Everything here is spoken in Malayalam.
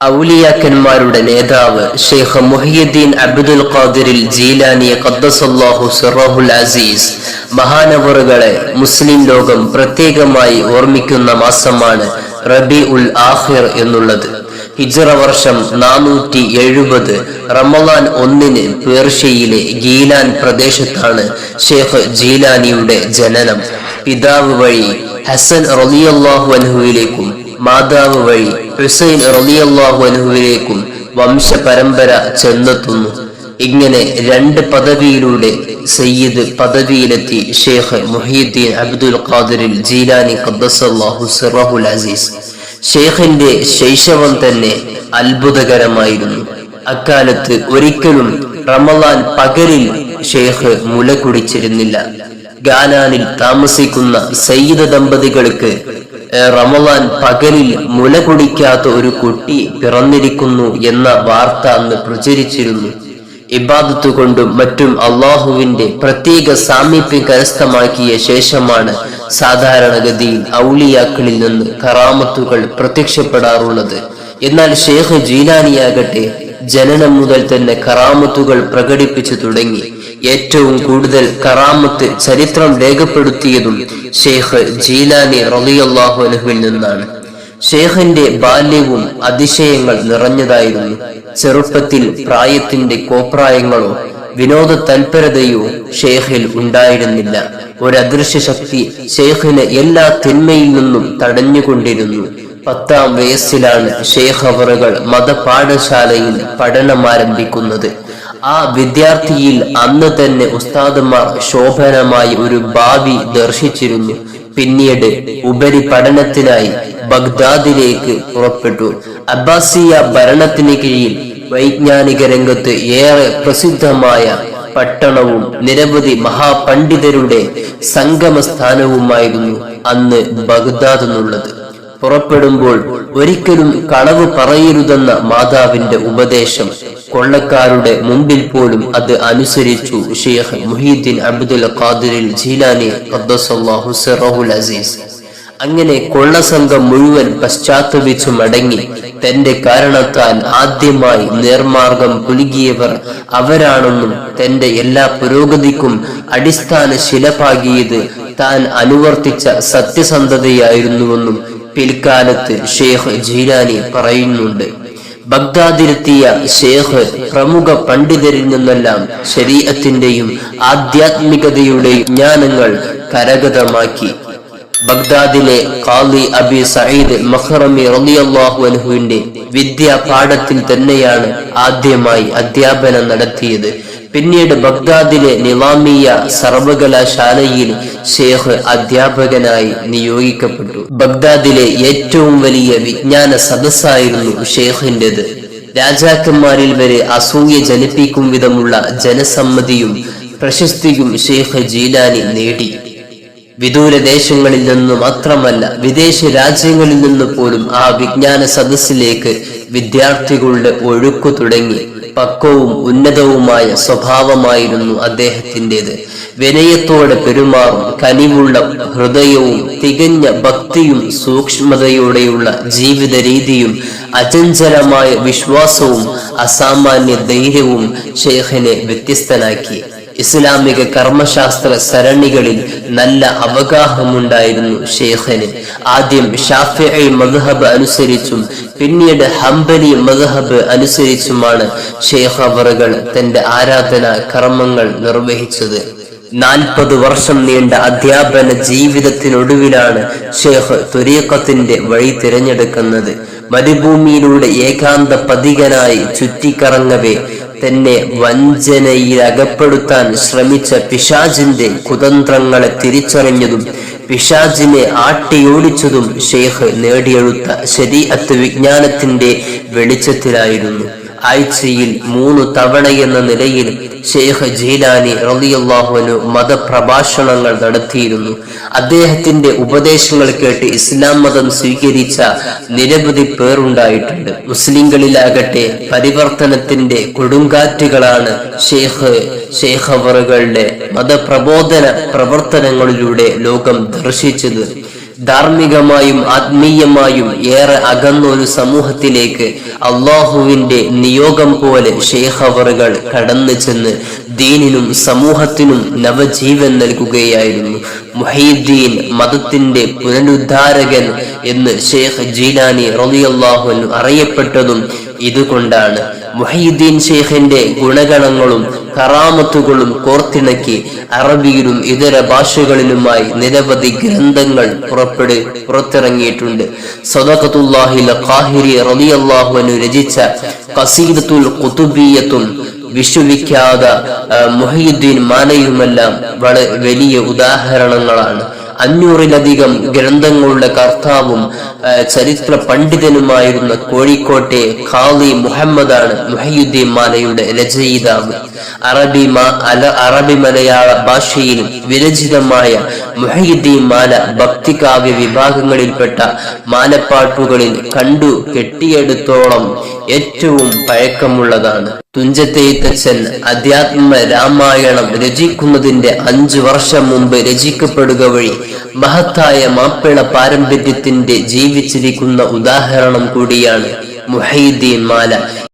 ഔലിയാക്കന്മാരുടെ നേതാവ് ഷെയ്ഖ് മുഹിയുദ്ദീൻ അബ്ദുൽ ഖാദിറിൽ ജീലാനി ഖദ്ദസല്ലാഹു സിറാഹുൽ അസീസ് മഹാനവറുകളെ മുസ്ലിം ലോകം പ്രത്യേകമായി ഓർമ്മിക്കുന്ന മാസമാണ് റബി ഉൽ ആഹിർ എന്നുള്ളത്. ഹിജറ വർഷം നാനൂറ്റി എഴുപത് റമദാൻ ഒന്നിന് പേർഷ്യയിലെ ഗീലാൻ പ്രദേശത്താണ് ഷെയ്ഖ് ജീലാനിയുടെ ജനനം. പിതാവ് വഴി ഹസൻ റളിയല്ലാഹു അൻഹുവിലേക്കും മാതാവ് വഴി ഹുസൈൻ റലിയല്ലാഹു അനുഹുവിലേക്കും വംശ പരമ്പര ചെന്നെത്തുന്നു. ഇങ്ങനെ രണ്ട് പദവിയിലൂടെ സയ്യിദ് പദവിയിലെത്തി ഷെയ്ഖ് മുഹീദ്ദീൻ അബ്ദുൽ ഖാദിറിൽ ജീലാനി ഖദ്ദസല്ലാഹു സിറഹുൽ അസീസ്. ഷെയ്ഖിന്റെ ശൈശവം തന്നെ അത്ഭുതകരമായിരുന്നു. അക്കാലത്ത് ഒരിക്കലും റമലാൻ പകലിൽ ഷെയ്ഖ് മുല കുടിച്ചിരുന്നില്ല. ഗാനാനിൽ താമസിക്കുന്ന സയ്യിദ് ദമ്പതികൾക്ക് ഏഹ്, റമലാൻ പകലിൽ മുല കുടിക്കാത്ത ഒരു കുട്ടി പിറന്നിരിക്കുന്നു എന്ന വാർത്ത അന്ന് പ്രചരിച്ചിരുന്നു. ഇബാദത്ത് കൊണ്ടും മറ്റും അള്ളാഹുവിന്റെ പ്രത്യേക സാമീപ്യം കരസ്ഥമാക്കിയ ശേഷമാണ് സാധാരണഗതിയിൽ ഔലിയാക്കളിൽ നിന്ന് കറാമത്തുകൾ പ്രത്യക്ഷപ്പെടാറുള്ളത്. എന്നാൽ ഷെയ്ഖ് ജീലാനിയാകട്ടെ ജനനം മുതൽ തന്നെ കറാമത്തുകൾ പ്രകടിപ്പിച്ചു തുടങ്ങി. ഏറ്റവും കൂടുതൽ കറാമത്ത് ചരിത്രം രേഖപ്പെടുത്തിയതും ഷെയ്ഖ് ജീലാനി റളിയല്ലാഹു അലഹുവിൽ നിന്നാണ്. ഷെയ്ഖിന്റെ ബാല്യവും അതിശയങ്ങൾ നിറഞ്ഞതായിരുന്നു. ചെറുപ്പത്തിൽ പ്രായത്തിന്റെ കോപ്രായങ്ങളോ വിനോദ തൽപരതയോ ഷെയ്ഖിൽ ഉണ്ടായിരുന്നില്ല. ഒരദൃശ്യ ശക്തി ഷെയ്ഖിന് എല്ലാ തിന്മയിൽ നിന്നും തടഞ്ഞുകൊണ്ടിരുന്നു. പത്താം വയസ്സിലാണ് ഷെയ്ഖ് അവറുകൾ മതപാഠശാലയിൽ പഠനം ആരംഭിക്കുന്നത് ആ വിദ്യാർത്ഥിയിൽ അന്ന് തന്നെ ഉസ്താദുമാർ ശോഭനമായി ഒരു ഭാവി ദർശിച്ചിരുന്നു. പിന്നീട് ഉപരി പഠനത്തിനായി ബഗ്ദാദിലേക്ക് പുറപ്പെട്ടു. അബ്ബാസിയ ഭരണത്തിന് കീഴിൽ വൈജ്ഞാനിക രംഗത്ത് ഏറെ പ്രസിദ്ധമായ പട്ടണവും നിരവധി മഹാപണ്ഡിതരുടെ സംഗമ സ്ഥാനവുമായിരുന്നു അന്ന് ബഗ്ദാദ് എന്നുള്ളത്. പുറപ്പെടുമ്പോൾ ഒരിക്കലും കളവ് പറയരുതെന്ന മാതാവിന്റെ ഉപദേശം. കൊള്ളക്കാരുടെ മുമ്പിൽ പോലും അത് അനുസരിച്ചു ഷെയ്ഖ് മുഹീദ്ദീൻ അബ്ദുൽ ഖാദിറിൽ ജീലാനി അസീസ്. അങ്ങനെ കൊള്ളസംഘം മുഴുവൻ പശ്ചാത്തപിച്ചു മടങ്ങി. തന്റെ കാരണത്താൽ ആദ്യമായി നേർമാർഗം പുലുകിയവർ അവരാണെന്നും തന്റെ എല്ലാ പുരോഗതിക്കും അടിസ്ഥാന ശിലപാകിയത് താൻ അനുവർത്തിച്ച സത്യസന്ധതയായിരുന്നുവെന്നും പിൽക്കാലത്ത് ഷെയ്ഖ് ജീലാനി പറയുന്നുണ്ട്. ബഗ്ദാദിലെത്തിയ ഷേഖ് പ്രമുഖ പണ്ഡിതരിൽ നിന്നെല്ലാം ശരീരത്തിന്റെയും ആധ്യാത്മികതയുടെയും ജ്ഞാനങ്ങൾ കരഗതമാക്കി. ബഗ്ദാദിലെ ഖാലി അബി സഈദ് മഖ്റമി റളിയല്ലാഹു അൻഹുവിന്റെ വിദ്യാപാഠത്തിൽ തന്നെയാണ് ആദ്യമായി അധ്യാപനം നടത്തിയത്. പിന്നീട് ബഗ്ദാദിലെ നിലാമിയ സർവകലാശാലയിൽ ഷേഖ് അധ്യാപകനായി നിയോഗിക്കപ്പെട്ടു. ബഗ്ദാദിലെ ഏറ്റവും വലിയ വിജ്ഞാന സദസ്സായിരുന്നു ഷേഖിന്റെത് രാജാക്കന്മാരിൽ വരെ അസൂയ ജനിപ്പിക്കും വിധമുള്ള ജനസമ്മതിയും പ്രശസ്തിയും ഷേഖ് ജീലാനി നേടി. വിദൂര ദേശങ്ങളിൽ നിന്ന് മാത്രമല്ല വിദേശ രാജ്യങ്ങളിൽ നിന്ന് പോലും ആ വിജ്ഞാന സദസ്സിലേക്ക് വിദ്യാർത്ഥികളുടെ ഒഴുക്കു തുടങ്ങി. പക്വവും ഉന്നതവുമായ സ്വഭാവമായിരുന്നു അദ്ദേഹത്തിന്റെത്. വിനയത്തോടെ പെരുമാറും കനിവുള്ള ഹൃദയവും തികഞ്ഞ ഭക്തിയും സൂക്ഷ്മതയോടെയുള്ള ജീവിത രീതിയും അചഞ്ചലമായ വിശ്വാസവും അസാമാന്യ ധൈര്യവും ഷെയ്ഖിനെ വ്യത്യസ്തനാക്കി. ഇസ്ലാമിക കർമ്മശാസ്ത്ര സരണികളിൽ നല്ല അവഗാഹമുണ്ടായിരുന്നു ഷേഖന് ആദ്യം ഷാഫി മദ്ഹബ് അനുസരിച്ചും പിന്നീട് ഹംബലി മദ്ഹബ് അനുസരിച്ചുമാണ് ഷെയ്ഖ് അവറുകൾ തന്റെ ആരാധന കർമ്മങ്ങൾ നിർവഹിച്ചത്. നാൽപ്പത് വർഷം നീണ്ട അധ്യാപന ജീവിതത്തിനൊടുവിലാണ് ഷെയ്ഖ് തുരീഖത്തിന്റെ വഴി തിരഞ്ഞെടുക്കുന്നത്. മരുഭൂമിയിലൂടെ ഏകാന്ത പതികനായി ചുറ്റിക്കറങ്ങവേ തന്നെ വഞ്ചനയിൽ അകപ്പെടുത്താൻ ശ്രമിച്ച പിശാജിന്റെ കുതന്ത്രങ്ങളെ തിരിച്ചറിഞ്ഞതും പിശാജിനെ ആട്ടിയോടിച്ചതും ഷെയ്ഖ് നേടിയെടുത്ത ശരീഅത്ത് വിജ്ഞാനത്തിന്റെ വെളിച്ചത്തിലായിരുന്നു. ആഴ്ചയിൽ മൂന്ന് തവണ എന്ന നിലയിൽ ഷെയ്ഖ് ജീലാനി റളിയല്ലാഹുവിനു മതപ്രഭാഷണങ്ങൾ നടത്തിയിരുന്നു. അദ്ദേഹത്തിന്റെ ഉപദേശങ്ങൾ കേട്ട് ഇസ്ലാം മതം സ്വീകരിച്ച നിരവധി പേരുണ്ടായിട്ടുണ്ട്. മുസ്ലിങ്ങളിലാകട്ടെ പരിവർത്തനത്തിന്റെ കൊടുങ്കാറ്റുകളാണ് ഷെയ്ഖ് ഷെയ്ഖ് അവറുകളുടെ മതപ്രബോധന പ്രവർത്തനങ്ങളിലൂടെ ലോകം ദർശിച്ചത്. ധാർമ്മികമായും ആത്മീയമായും ഏറെ അകന്ന ഒരു സമൂഹത്തിലേക്ക് അള്ളാഹുവിന്റെ നിയോഗം പോലെ ഷെയ്ഖവറുകൾ കടന്നു ചെന്ന് ദീനിനും സമൂഹത്തിനും നവജീവൻ നൽകുകയായിരുന്നു. മുഹീദ്ദീൻ മതത്തിന്റെ പുനരുദ്ധാരകൻ എന്ന് ഷെയ്ഖ് ജീലാനി റളിയല്ലാഹു അൻഹു അറിയപ്പെട്ടതും ഇതുകൊണ്ടാണ്. മുഹീദ്ദീൻ ഷെയ്ഖിന്റെ ഗുണഗണങ്ങളും കറാമത്തുകളും കോർത്തിണക്കി അറബിയിലും ഇതര ഭാഷകളിലുമായി നിരവധി ഗ്രന്ഥങ്ങൾ പുറപ്പെട് പുറത്തിറങ്ങിയിട്ടുണ്ട്. സദഖത്തുല്ലാഹിൽ ഖാഹിരി രചിച്ച കസീദത്തുൽ ഖുതുബിയത്തും വിശ്വവിഖ്യാത മുഹീദ്ദീൻ മാലയുമെല്ലാം വളരെ വലിയ ഉദാഹരണങ്ങളാണ്. അഞ്ഞൂറിലധികം ഗ്രന്ഥങ്ങളുടെ കർത്താവും ചരിത്ര പണ്ഡിതനുമായിരുന്ന കോഴിക്കോട്ടെ ഖാലി മുഹമ്മദാണ് മുഹയുദ്ദീൻ മാലയുടെ രചയിതാവ്. അറബി അറബി മലയാള ഭാഷയിൽ വിരചിതമായ മുഹയുദ്ദീൻ മാല ഭക്തികാവ്യ വിഭാഗങ്ങളിൽപ്പെട്ട മാലപ്പാട്ടുകളിൽ കണ്ടു കെട്ടിയെടുത്തോളം ഏറ്റവും പഴക്കമുള്ളതാണ്. തുഞ്ചത്തെഴുത്തച്ഛൻ അധ്യാത്മ രാമായണം രചിക്കുന്നതിന്റെ അഞ്ചു വർഷം മുമ്പ് രചിക്കപ്പെടുക വഴി മഹത്തായ മാപ്പിള പാരമ്പര്യത്തിന്റെ ജീവിച്ചിരിക്കുന്ന ഉദാഹരണം കൂടിയാണ് മുഹീദ്ദീൻ മാല.